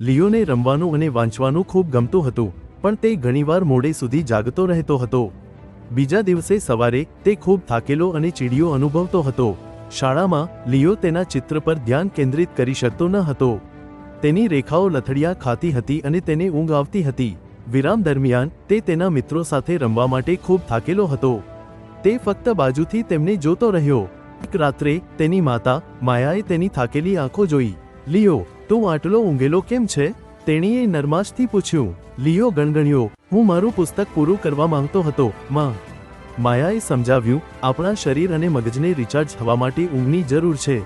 લિયોને રમવાનું અને વાંચવાનું ખૂબ ગમતું હતું, પણ તે ઘણીવાર મોડે સુધી જાગતો રહેતો હતો. બીજા દિવસે સવારે તે ખૂબ થાકેલો અને ચીડિયો અનુભવતો હતો. શાળામાં, લિયો તેના ચિત્ર પર ધ્યાન કેન્દ્રિત કરી શકતો ન હતો. તેની રેખાઓ લથડિયા ખાતી હતી અને તેને ઊંઘ આવતી હતી. વિરામ દરમિયાન, તે તેના મિત્રો સાથે રમવા માટે ખૂબ થાકેલો હતો. તે ફક્ત બાજુથી તેમને જોતો રહ્યો. એક રાત્રે, તેની માતા, માયાએ તેની થાકેલી આંખો જોઈ. લિયો, તું આટલો ઊંઘેલો કેમ છે? તેણીએ નરમાશથી પૂછ્યું, લિયો ગણગણ્યો, હું મારું પુસ્તક પૂરું કરવા માંગતો હતો. માં. માયાએ સમજાવ્યું, આપણા શરીર અને મગજને રિચાર્જ થવા માટે ઊંઘની જરૂર છે.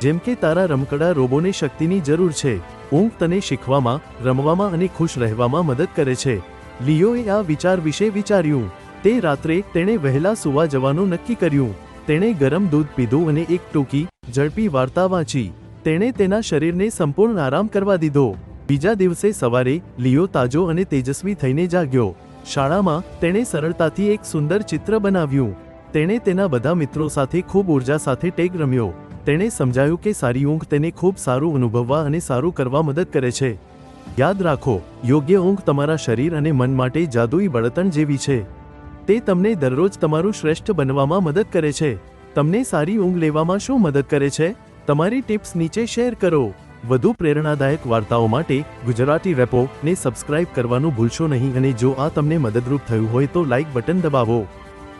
જેમ કે તારા રમકડા રોબોને શક્તિની જરૂર છે. ઊંઘ તને શીખવામાં, રમવામાં અને ખુશ રહેવામાં મદદ કરે છે. લિયોએ આ વિચાર વિશે વિચાર્યું. તે રાત્રે તેણે વહેલા સૂવા જવાનું નક્કી કર્યું. તેણે ગરમ દૂધ પીધું અને એક ટૂંકી, ઝડપી વાર્તા વાંચી. તેણે તેના શરીરને સંપૂર્ણ આરામ કરવા દીધો. બીજા દિવસે સવારે લિયો તાજો અને તેજસ્વી થઈને જાગ્યો. શાળામાં તેણે સરળતાથી એક સુંદર ચિત્ર બનાવ્યું. તેણે તેના બધા મિત્રો સાથે ખૂબ ઊર્જા સાથે ટેગ રમ્યો. તેણે સમજાયું કે સારી ઊંઘ તેને ખૂબ સારું અનુભવવા અને સારું કરવા મદદ કરે છે. યાદ રાખો, યોગ્ય ઊંઘ તમારા શરીર અને મન માટે જાદુઈ બળતણ જેવી છે. તે તમને દરરોજ તમારું શ્રેષ્ઠ બનવામાં મદદ કરે છે. તમને સારી ઊંઘ લેવામાં શું મદદ કરે છે? તમારી ટિપ્સ નીચે શેર કરો. વધુ પ્રેરણાદાયક વાર્તાઓ માટે ગુજરાતી રેપો ને સબસ્ક્રાઇબ કરવાનું ભૂલશો નહીં અને જો આ તમને મદદરૂપ થયું હોય તો લાઇક બટન દબાવો.